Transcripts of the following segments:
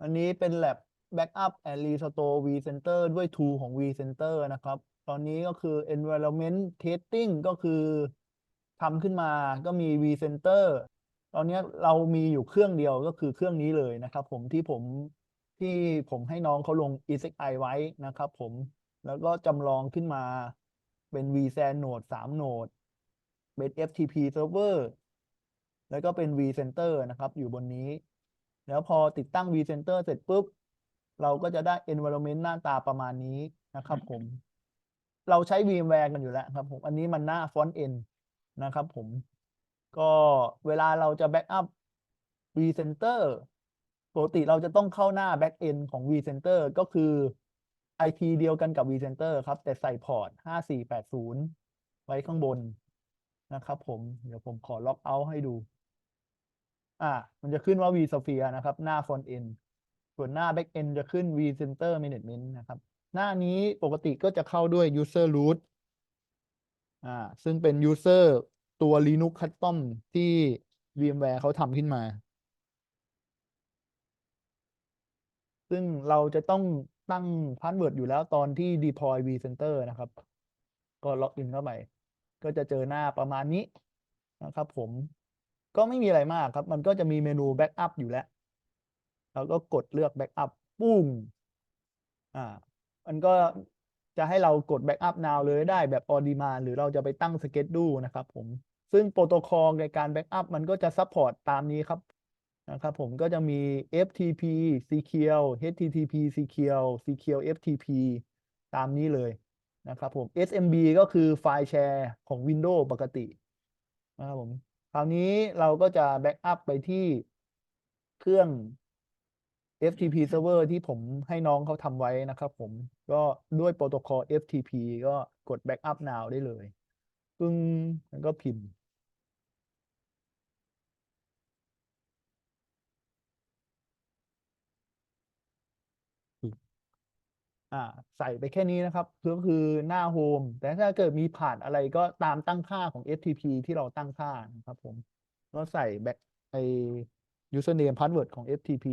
อันนี้เป็น lab backup and restore vCenter ด้วย tool ของ vCenter นะครับ ตอนนี้ก็คือ environment testing ก็คือทำขึ้นมาก็มี vCenter ตอนนี้เรามีอยู่เครื่องเดียวก็คือเครื่องนี้เลยนะครับผมที่ผมที่ผมให้น้องเขาลง ESXi ไว้นะครับผมแล้วก็จำลองขึ้นมาเป็น vSAN node 3 node เป็น FTP server แล้วก็เป็น vCenter นะครับ อยู่บนนี้ แล้วพอติดตั้ง vCenter เสร็จปุ๊บ เราก็จะได้ environment หน้าตาประมาณนี้นะครับผม เราใช้ VMware กันอยู่แล้วครับผม อันนี้มันหน้า front end นะครับผม ก็เวลาเราจะ backup vCenter ปกติเราจะต้องเข้าหน้า back end ของ vCenter ก็คือ IP เดียวกันกับ vCenter ครับ แต่ใส่พอร์ต 5480 ไว้ข้างบนนะครับผม เดี๋ยวผมขอล็อกเอาท์ให้ดู อ่ามันจะขึ้นว่า vSphere นะครับ หน้า front end ส่วนหน้า back end จะขึ้น vCenter management นะครับ หน้านี้ปกติก็จะเข้าด้วย user root อ่าซึ่งเป็น user ตัว Linux custom ที่ VMware เขาทำขึ้นมา ซึ่งเราจะต้องตั้งพาสเวิร์ดอยู่แล้วตอนที่ deploy vCenter นะครับ ก็ล็อกอินเข้าไป ก็จะเจอหน้าประมาณนี้นะครับผม ก็ไม่มีอะไรมากครับ มันก็จะมีเมนู backup อยู่แล้วแล้วก็กดเลือก backup ปุ้งอ่ามันก็จะให้เรากด backup now เลยได้แบบ on demand หรือเราจะไปตั้ง schedule นะครับผม ซึ่งโปรโตคอลในการ backup มันก็จะ support ตามนี้ครับนะครับผมก็จะมี FTP Secure HTTP Secure Secure FTP ตามนี้เลยนะครับผม SMB ก็คือไฟล์แชร์ของ Windows ปกตินะครับผม คราวนี้เราก็จะแบ็กอัพไปที่เครื่อง FTP server ที่ผมให้น้องเขาทำไว้นะครับผมก็ด้วยโปรโตคอล FTP ก็กด Backup now ได้เลยปึ้งแล้วก็พิมพ์ อ่าใส่ไปแค่นี้นะครับก็คือหน้าโฮมแต่ถ้าเกิดมีผ่านอะไรก็ตามตั้งค่าของ FTP ที่เราตั้งค่านะครับผมก็ใส่แบ็คไอ username password ของ FTP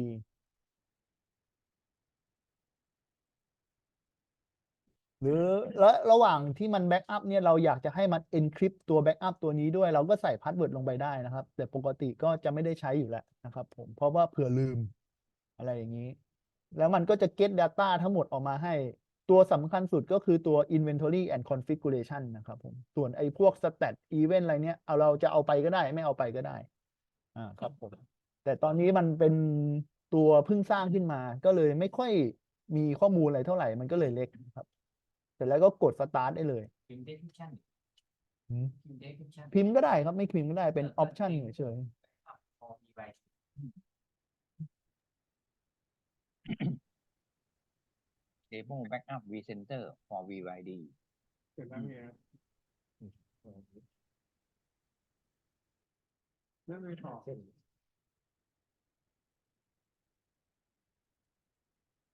หรือและระหว่างที่มันแบ็กอัพเนี่ยเราอยากจะให้มัน encrypt ตัวแบ็กอัพตัวนี้ด้วย เราก็ใส่พาสเวิร์ดลงไปได้นะครับ แต่ปกติก็จะไม่ได้ใช้อยู่แล้วนะครับ ผมเพราะว่าเผื่อลืมอะไรอย่างนี้ แล้วมันก็จะ get data ทั้งหมดออกมาให้ ตัวสำคัญสุดก็คือตัว inventory and configuration นะครับผม ส่วนไอ้พวก stat event อะไรเนี้ย เอาเราจะเอาไปก็ได้ ไม่เอาไปก็ได้ อ่าครับผม แต่ตอนนี้มันเป็นตัวเพิ่งสร้างขึ้นมา ก็เลยไม่ค่อยมีข้อมูลอะไรเท่าไหร่ มันก็เลยเล็กครับ เสร็จแล้วก็กด start ได้เลยพิมพ์ description อืมพิมพ์ description พิมพ์ก็ได้ครับ ไม่พิมพ์ก็ได้ เป็นเออ option เออเฉยพอมีใบ Demo Backup vCenter for VYD เสร็จแล้วเนี่ยแล้วไงต่อๆ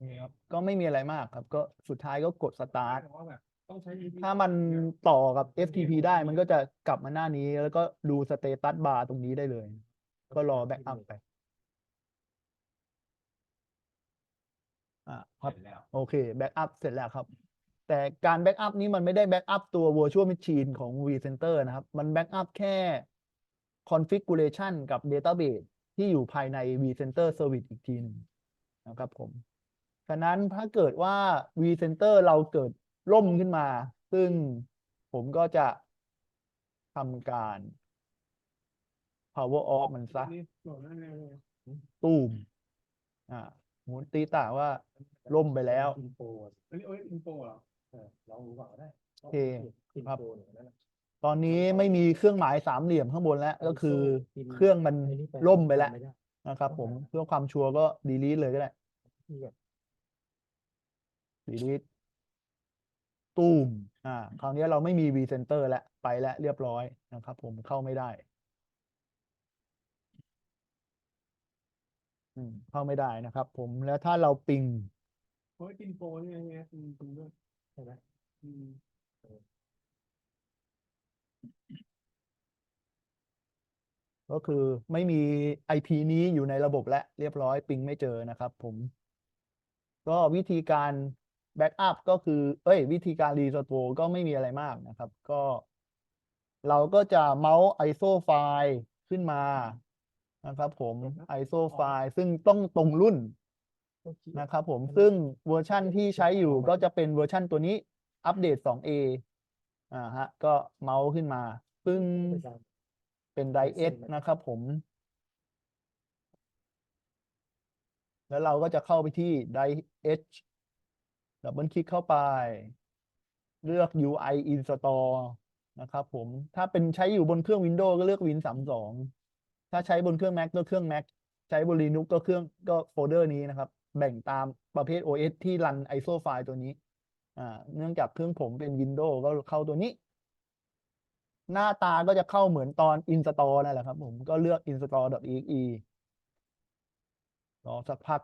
นี่ครับก็ไม่มีอะไรมากครับ ก็สุดท้ายก็กด start แต่ว่าแบบต้องใช้วิธีถ้ามันต่อกับ FTP ได้มันก็จะกลับมาหน้านี้ แล้วก็ดูสเตตัสบาร์ตรงนี้ได้เลย ก็รอแบ็กอัพไป อ่าครับเสร็จแล้วโอเคแบ็กอัพเสร็จแล้วครับ แต่การแบ็กอัพนี้มันไม่ได้แบ็กอัพตัว Virtual Machine ของ vCenter นะครับ มันแบ็กอัพแค่ configuration กับ database ที่อยู่ภายใน vCenter Service อีกทีหนึงนะครับผมฉะนั้นถ้าเกิดว่า vCenter เราเกิดล่มขึ้นมา ซึ่งผมก็จะทำการ power off มันซะนี่โหลดได้เลยตูมอ่า สมมติตีต่างว่าล่มไปแล้ว อินโฟอันนี้โอ้ยอินโฟเหรอเออลองดูก่อนก็ได้โอเคอินครับ โฟเนี่ยนั่นแหละตอนนี้ไม่มีเครื่องหมายสามเหลี่ยมข้างบนแล้ว ก็คือพิมพ์เครื่องมัน ไอ้นี่ไปล่มไปแล้ว ม่ด้ นะครับผมเพื่อความชัวร์ก็ delete เลยก็ได้ delete ตูมอ่า คราวนี้เราไม่มี vCenter แล้ว ไปแล้วเรียบร้อยนะครับผมเข้าไม่ได้ อืมเข้าไม่ได้นะครับ ผมแล้วถ้าเราปิงโอ้ยอินโฟนี่ไงไงอืมจริงด้วยใช่ไหมอืมก็คือไม่มี IP นี้อยู่ในระบบและเรียบร้อยปิงไม่เจอนะครับผม ก็วิธีการแบ็กอัพก็คือ เอ้ย วิธีการรีสโตรก็ไม่มีอะไรมากนะครับ ก็ เราก็จะเมาส์ ISO ไฟล์ขึ้นมา นะครับผม ISO ไฟล์ซึ่งต้องตรงรุ่นโอเคนะครับผมซึ่งเวอร์ชั่นที่ใช้อยู่ก็จะเป็นเวอร์ชั่นตัวนี้อัปเดต 2A อ่าฮะ ก็เมาส์ขึ้นมาปึ้งเป็นการเป็นไดเอสนะครับผม แล้วเราก็จะเข้าไปที่ Direct ดับเบิลคลิกเข้าไป เลือก UI install นะครับผม ถ้าเป็นใช้อยู่บนเครื่อง Windows ก็เลือก Win 32 ถ้าใช้บนเครื่อง Mac ก็เครื่อง Mac ใช้บน Linux ก็เครื่องก็โฟลเดอร์นี้นะครับ แบ่งตามประเภท OS ที่รัน ISO ไฟล์ตัวนี้อ่าเนื่องจากเครื่องผมเป็น Windows ก็เข้าตัวนี้ หน้าตาก็จะเข้าเหมือนตอน install นั่นแหละครับผมก็เลือก install.exe รอสักพัก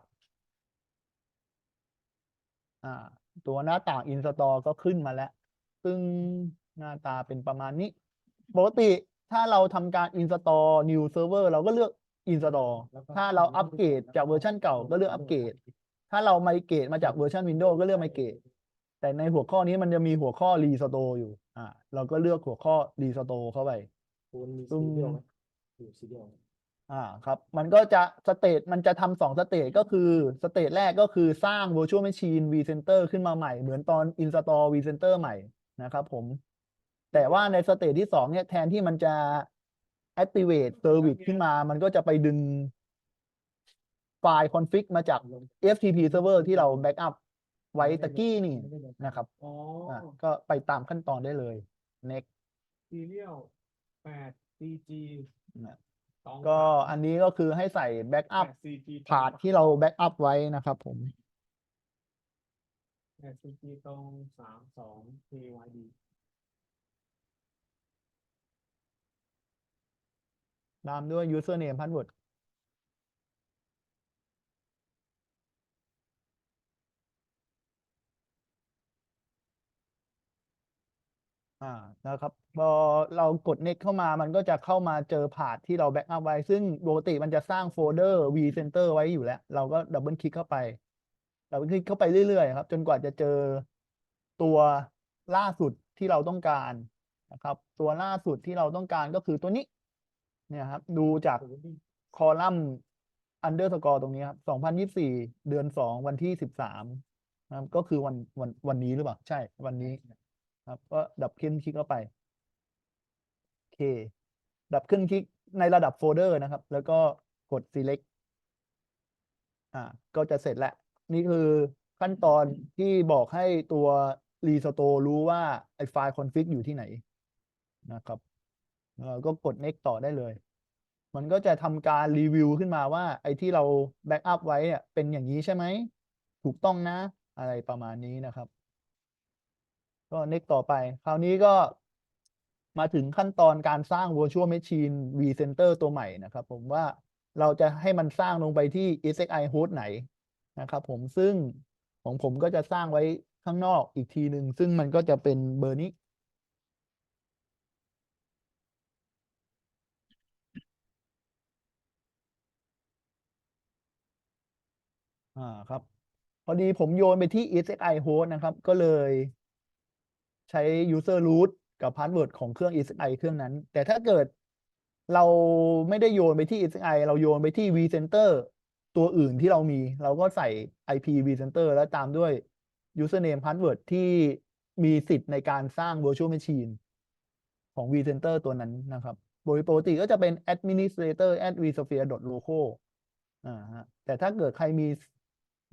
อ่าตัวหน้าต่าง install ก็ขึ้นมาแล้ว ซึ่งหน้าตาเป็นประมาณนี้ ปกติ ถ้าเราทำการ install new server เราก็เลือก install แล้วก็ถ้าเราอัปเกรดจากเวอร์ชันเก่าก็เลือกอัปเกรดถ้าเราไมเกรดมาจากเวอร์ชัน Windows ก็เลือกไมเกรดแต่ในหัวข้อนี้มันจะมีหัวข้อ restore อยู่ อ่า เราก็เลือกหัวข้อ restore เข้าไปคุณมีซึ่ซีงเดียวไหมอยู่ซีเดียวไหมอ่าครับ มันก็จะสเตจมันจะทำสองสเตจก็คือสเตจแรกก็คือสร้าง virtual machine vCenter ขึ้นมาใหม่ เหมือนตอน install vCenter ใหม่นะครับผม แต่ว่าในสเตจที่สองเนี่ยแทนที่มันจะ activate service ขึ้นมา มันก็จะไปดึงไฟล์ config มาจาก FTP server ที่เรา backup ไว้ตะกี้นี่นะครับอ๋ออ่าก็ไปตามขั้นตอนได้เลย next ซีเรียลแปด CG นะสองก็สามอันนี้ก็คือให้ใส่ backup แปด CG พาร์ทที่เรา backup ไว้นะครับผม แปด CG ตรงสามสอง KYD ตามด้วย username password อ่านะครับพอเรากด next เข้ามามันก็จะเข้ามาเจอพาร์ทที่เราแบ็กอัพไว้ ซึ่งปกติมันจะสร้างโฟลเดอร์ vCenter ไว้อยู่แล้ว เราก็ดับเบิลคลิกเข้าไปดับเบิลคลิกเข้าไปเรื่อยๆครับ จนกว่าจะเจอตัวล่าสุดที่เราต้องการนะครับ ตัวล่าสุดที่เราต้องการก็คือตัวนี้ เนี่ยครับ ดูจากโอ้โหนี่คอลัมน์ underscore ตรงนี้ครับสองพันยี่สี่เดือนสองวันที่สิบสามนะครับก็คือวันวันวันนี้หรือเปล่า ใช่ วันนี้ครับ ก็ดับขึ้นคลิกเข้าไปโอเค ดับขึ้นคลิกในระดับโฟลเดอร์นะครับ แล้วก็กด select อ่า ก็จะเสร็จแล้ว นี่คือขั้นตอนที่บอกให้ตัว restore รู้ว่า ไอ้ไฟล์ config อยู่ที่ไหนนะครับแล้วเรา ก็กด next ต่อได้เลย มันก็จะทำการรีวิวขึ้นมาว่า ไอ้ที่เราแบ็กอัพไว้เนี่ยเป็นอย่างนี้ใช่ไหม ถูกต้องนะ อะไรประมาณนี้นะครับ ก็ next ต่อไป คราวนี้ก็มาถึงขั้นตอนการสร้าง virtual machine vCenter ตัวใหม่นะครับ ผมว่าเราจะให้มันสร้างลงไปที่ SXI host ไหนนะครับ ผมซึ่งของผมก็จะสร้างไว้ข้างนอกอีกทีหนึ่งซึ่งมันก็จะเป็นเบอร์นี้ อ่าครับ พอดีผมโยนไปที่ ESXi host นะครับ ก็เลยใช้ user root กับ password ของเครื่อง ESXi เครื่องนั้น แต่ถ้าเกิดเราไม่ได้โยนไปที่ ESXi เราโยนไปที่ vCenter ตัวอื่นที่เรามี เราก็ใส่ IP vCenter แล้วตามด้วย username password ที่มีสิทธิ์ในการสร้าง virtual machine ของ vCenter ตัวนั้นนะครับโดยปกติก็จะเป็น administrator at vsphere local อ่าฮะแต่ถ้าเกิดใครมี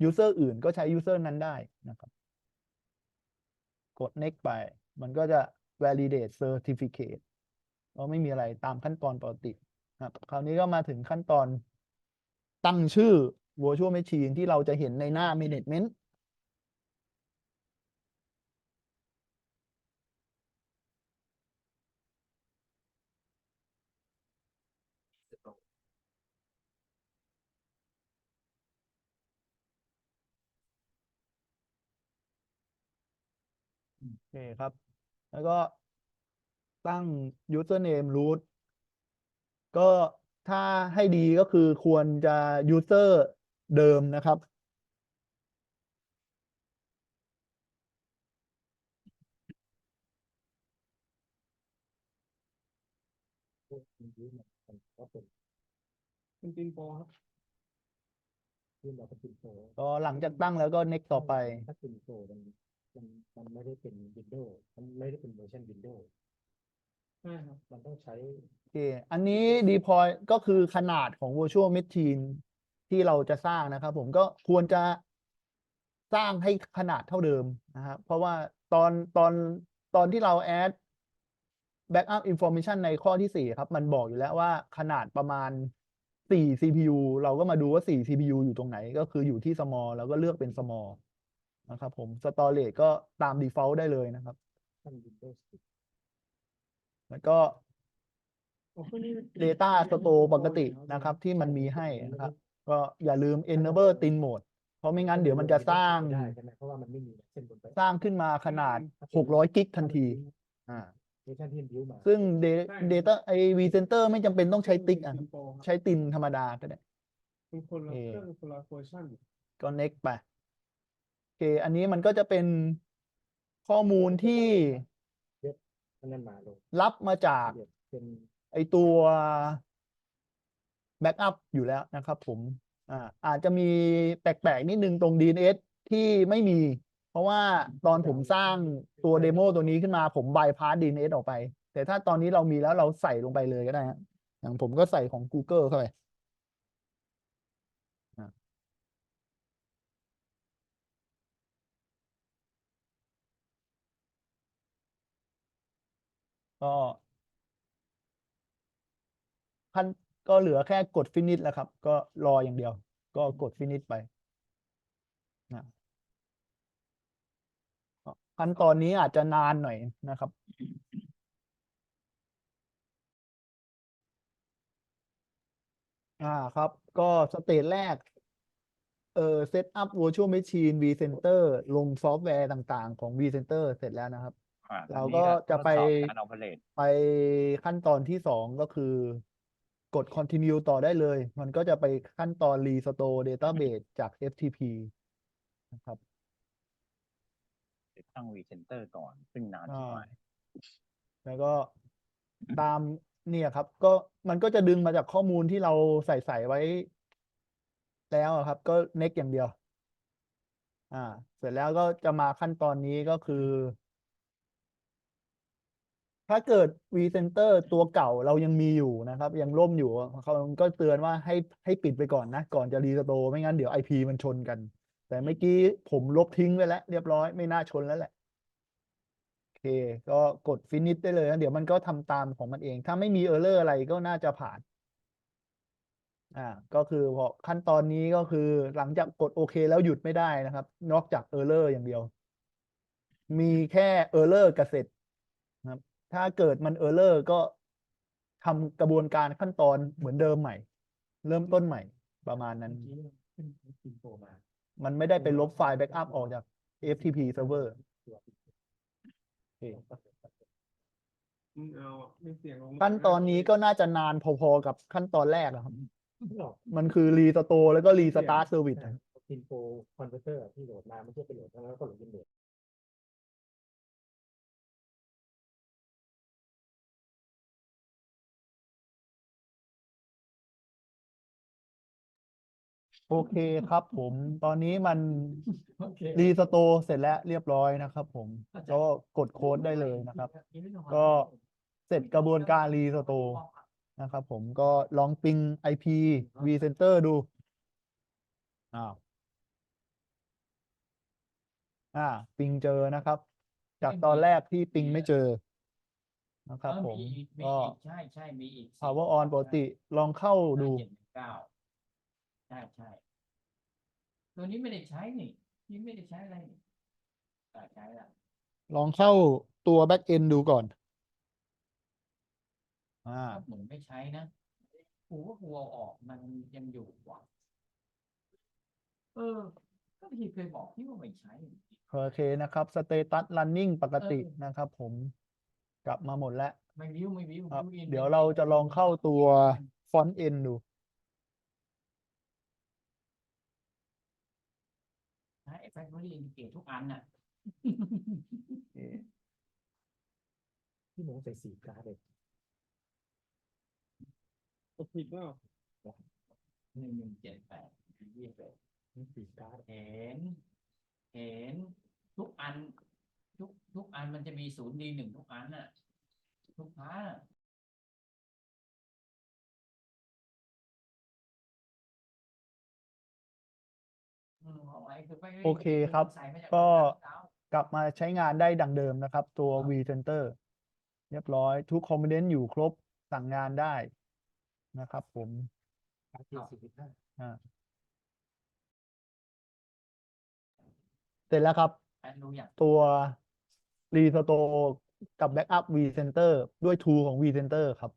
ยูเซอร์อื่นก็ใช้ยูเซอร์นั้นได้นะครับ กด next ไป มันก็จะ validate certificate ก็ไม่มีอะไรตามขั้นตอนปกติครับคราวนี้ก็มาถึงขั้นตอนตั้งชื่อ virtual machine ที่เราจะเห็นในหน้า management เคครับ แล้วก็ตั้ง username root ก็ถ้าให้ดีก็คือควรจะ user เดิมนะครับ เป็นตินโปรครับที่เราเป็นปินโตก็หลังจากตั้งแล้วก็ next ต่อไปถ้าปินโตมัน มันมันไม่ได้เป็นวินโดว์มันไม่ได้เป็นเวอร์ชันวินโดว์ใช่ครับมันต้องใช้ โอเค อันนี้ deploy ก็คือขนาดของ virtual machine ที่เราจะสร้างนะครับผมก็ควรจะสร้างให้ขนาดเท่าเดิมนะครับเพราะว่าตอนตอนตอนที่เรา add backup information ในข้อที่ 4 ครับ มันบอกอยู่แล้วว่าขนาดประมาณ 4 CPU เราก็มาดูว่า 4 CPU อยู่ตรงไหน ก็คืออยู่ที่ small แล้วก็เลือกเป็น small นะครับผม storage ก็ตาม default ได้เลยนะครับท่านวินโดว์สิบแล้วก็โอ้พวกนี้ Data Store ปกตินะครับ ที่มันมีให้นะครับ ก็อย่าลืม enable thin mode เพราะไม่งั้นเดี๋ยวมันจะสร้างไม่ได้ใช่ไหมเพราะว่ามันไม่มีเส้นบนไปสร้างขึ้นมาขนาด 600 กิกทันทีอ่าเวอร์ชันที่บิวมาซึ่ง Da- data ไอ vCenter ไม่จำเป็นต้องใช้ติ๊กอะตินโปรครับใช้ตินธรรมดาก็ได้เป็นคนละเออเครื่องคนละเวอร์ชันก็ next ไปโอ เค อันนี้มันก็จะเป็นข้อมูลที่นั่นมาลงรับมาจากเป็นไอตัว backup อยู่แล้วนะครับผมอ่าอาจจะมีแปลกๆ นิดนึงตรง DNS ที่ไม่มี เพราะว่าตอนผมสร้างตัวเดโมตัวนี้ขึ้นมาผมบายพาส DNS ออกไป แต่ถ้าตอนนี้เรามีแล้วเราใส่ลงไปเลยก็ได้ฮะอย่างผมก็ใส่ของ Google เข้าไปอะ ก็ขั้นก็เหลือแค่กด finish แล้วครับ ก็รออย่างเดียว ก็กด finish ไปนะขั้นตอนนี้อาจจะนานหน่อยนะครับอ่าครับ ก็สเตจแรกเออเซตอัพ virtual machine vCenter ลงซอฟต์แวร์ต่างๆ ของ vCenter เสร็จแล้วนะครับ อ่าเราอันนี้ก็จะไปทดสอบการเอาเลตไปขั้นตอนที่สองก็คือกด continue ต่อได้เลย มันก็จะไปขั้นตอน restore database จาก FTP นะครับติดตั้ง vCenter ก่อน ซึ่งนานอ่าชิบหายแล้วก็ตามเนี่ยครับ ก็มันก็จะดึงมาจากข้อมูลที่เราใส่ใส่ไว้ แล้วอะครับ ก็ next อย่างเดียว อ่า เสร็จแล้วก็จะมาขั้นตอนนี้ก็คือ ถ้าเกิด vCenter ตัวเก่าเรายังมีอยู่นะครับ ยังล่มอยู่เขาก็เตือนว่าให้ให้ปิดไปก่อนนะ ก่อนจะรีสโตร์ไม่งั้นเดี๋ยว IP มันชนกัน แต่เมื่อกี้ผมลบทิ้งไปแล้ว เรียบร้อยไม่น่าชนแล้วแหละโอเค ก็กด finish ได้เลยนะเดี๋ยวมันก็ทำตามของมันเอง ถ้าไม่มี error อะไรก็น่าจะผ่านอ่าก็คือพอขั้นตอนนี้ก็คือหลังจากกดโอเคแล้วหยุดไม่ได้นะครับ นอกจาก error อย่างเดียว มีแค่ error กับเสร็จนะครับ ถ้าเกิดมัน error ก็ทำกระบวนการขั้นตอนเหมือนเดิมใหม่ เริ่มต้นใหม่ประมาณนั้นเมื่อกี้ขึ้นปินโตมามันไม่ได้ไปลบไฟล์ backup ออกจาก FTP server ตัวปินโตโอเคอืมเอาไม่เสียงลงขั้นตอนนี้ก็น่าจะนานพอๆกับขั้นตอนแรกอะครับไม่หรอกมันคือ restore แล้วก็ restart service อะปินโตคอนเวอร์เตอร์ที่โหลดมาไม่ใช่ไปโหลดแล้วก็โหลดเป็นโหลด โอเคครับผมตอนนี้มันโอเครีสโตร์เสร็จแล้วเรียบร้อยนะครับผมก็กดโค้ดได้เลยนะครับ ก็ เสร็จกระบวนการรีสโตร์นะครับผมก็ลองปิง IP vCenter ดูอ้าวอ่า ปิงเจอนะครับ จากตอนแรกที่ปิงไม่เจอนะครับ ผมอีกมีก็อีกใช่ใช่มีอีก power on ปกติลองเข้าดู เจ็ดหนึ่งเก้าใช่ใช่ตัวนี้ไม่ได้ใช้นี่นี่ไม่ได้ใช้อะไรนี่อ่าใช้ละลองเข้าตัว back end ดูก่อน อ่าก็เหมือนไม่ใช้นะกูว่ากูเอาออกมันยังอยู่ว่ะเออ ก็ที่เคยบอกที่ว่าไม่ใช้โอเคนะครับ status running ปกติเออนะครับผม กลับมาหมดแล้ว ไม่วิวไม่วิวครับวิวอินเดี๋ยวเราจะลองเข้าตัวฟอนต์เอ็นดู นะไอ้ factory indicate ทุกอันน่ะเอ๊ะที่หมงใส่สีการ์ดเลยกดผิดว่าหนึ่งหนึ่งเจ็ดแปดยี่สิบเอ็ดนี่สีการ์ดเห็น เห็น ทุกอัน ทุก ทุกอันมันจะมีศูนย์ดีหนึ่งทุกอันน่ะ ทุกพาร์ท โอเคครับใส่มาจากก็โรงงานเขากลับมาใช้งานได้ดังเดิมนะครับ ตัวครับ vCenter เรียบร้อย ทุกคอมโพเนนต์อยู่ครบสั่งงานได้นะครับผมการ์ดที่สี่สิบห้าอ่าเสร็จแล้วครับแอดรู้อย่างตัว Restore กับ Backup vCenter ด้วย tool ของ vCenter ครับ